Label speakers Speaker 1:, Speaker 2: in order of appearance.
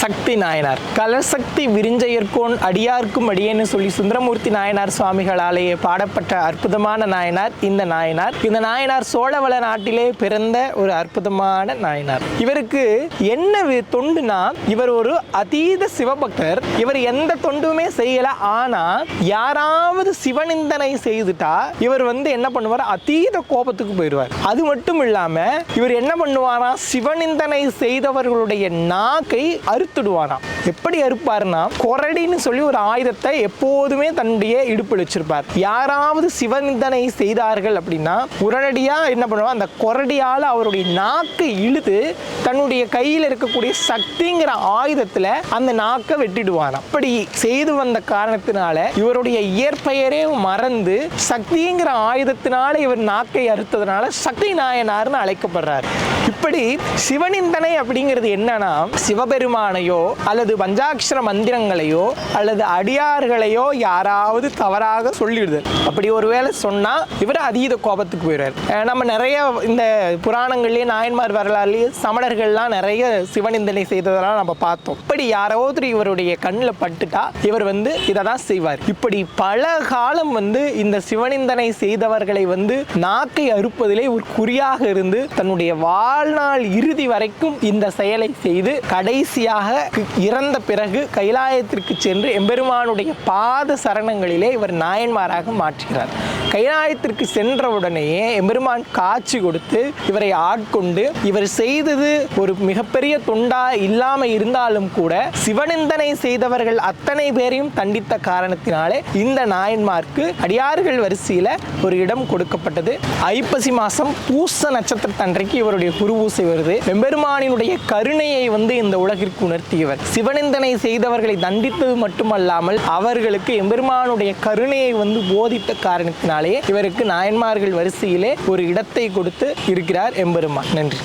Speaker 1: சக்தி நாயனார். கலசக்தி விரிஞ்சையர்கோன் அடியார்க்கும் அடியேன்னு சொல்லி சுந்தரமூர்த்தி நாயனார் சுவாமிகளாலேயே பாடப்பட்ட அற்புதமான நாயனார் இந்த நாயனார். இந்த நாயனார் சோழவள நாட்டிலே பிறந்த ஒரு அற்புதமான நாயனார். இவருக்கு என்ன தொண்டுனா இவர் ஒரு அதீத சிவபக்தர். இவர் எந்த தொண்டுமே செய்யல. ஆனா யாராவது சிவனிந்தனை செய்துட்டா இவர் வந்து என்ன பண்ணுவார்? அதீத கோபத்துக்கு போயிடுவார். அது மட்டும் இல்லாம இவர் என்ன பண்ணுவாரா? சிவனிந்தனை செய்தவர்களுடைய நாக்கை കൊടുത്തിടുവാനാണ് எப்படி அறுப்பார்னா கொரடின்னு சொல்லி ஒரு ஆயுதத்தை எப்போதுமே தன்னுடைய இடுப்பில் வச்சிருப்பார். யாராவது சிவனிந்தனை செய்தார்கள் அப்படின்னா உடனடியாக என்ன பண்ணுவார்? அந்த கொரடியால் அவருடைய நாக்கை இழுத்து தன்னுடைய கையில் இருக்கக்கூடிய சக்திங்கிற ஆயுதத்துல அந்த நாக்கை வெட்டிடுவாராம். அப்படி செய்து வந்த காரணத்தினால இவருடைய இயற்பெயரே மறந்து சக்திங்கிற ஆயுதத்தினால இவர் நாக்கை அறுத்ததுனால சக்தி நாயனார்னு அழைக்கப்படுறார். இப்படி சிவனிந்தனை அப்படிங்கிறது என்னன்னா சிவபெருமானையோ அல்லது பஞ்சாட்சர மந்திரங்களையோ அல்லது அடியார்களையோ யாராவது தவறாக சொல்லிடுது. அப்படி ஒருவேளை சொன்னா இவர் அதீத கோபத்துக்கு போயிடுவார் நம்ம நிறைய இந்த புராணங்கள்லேயே நாயன்மார் வரலாறுலேயே சமணர்கள்லாம் நிறைய சிவனிந்தனை செய்ததெல்லாம் நம்ம பார்த்தோம். இப்படி யாராவது இவருடைய கண்ணில் பட்டுட்டா இவர் வந்து இதை தான் செய்வார். இப்படி பல காலம் வந்து இந்த சிவநிந்தனை செய்தவர்களை வந்து நாக்கை அறுப்பதிலே ஒரு குறியாக இருந்து தன்னுடைய வாழ்நாள் இறுதி வரைக்கும் இந்த செயலை செய்து கடைசியாக இறந்த பிறகு கைலாயத்திற்கு சென்று எம்பெருமானுடைய பாத சரணங்களிலே இவர் நாயன்மாராக மாற்றுகிறார். கைலாயத்திற்கு சென்றவுடனேயே எம்பெருமான் காட்சி கொடுத்து இவரை ஆட்கொண்டு இவர் செய்தது ஒரு மிகப்பெரிய தொண்டா இல்லாம இருந்தாலும் கூட சிவனிந்தனை செய்தவர்கள் அத்தனை பேரையும் தண்டித்த காரணத்தினாலே இந்த நாயன்மார்க்கு அடியார்கள் வரிசையில ஒரு இடம் கொடுக்கப்பட்டது. ஐப்பசி மாசம் பூச நட்சத்திரத்தன்றைக்கு இவருடைய குருபூசை வருது. எம்பெருமானினுடைய கருணையை வந்து இந்த உலகிற்கு உணர்த்தியவர். சிவனிந்தனை செய்தவர்களை தண்டித்தது மட்டுமல்லாமல் அவர்களுக்கு எம்பெருமானுடைய கருணையை வந்து போதித்த காரணத்தினால் காரணத்தினாலேயே இவருக்கு நாயன்மார்கள் வரிசையிலே ஒரு இடத்தை கொடுத்து இருக்கிறார் எம்பெருமான். நன்றி.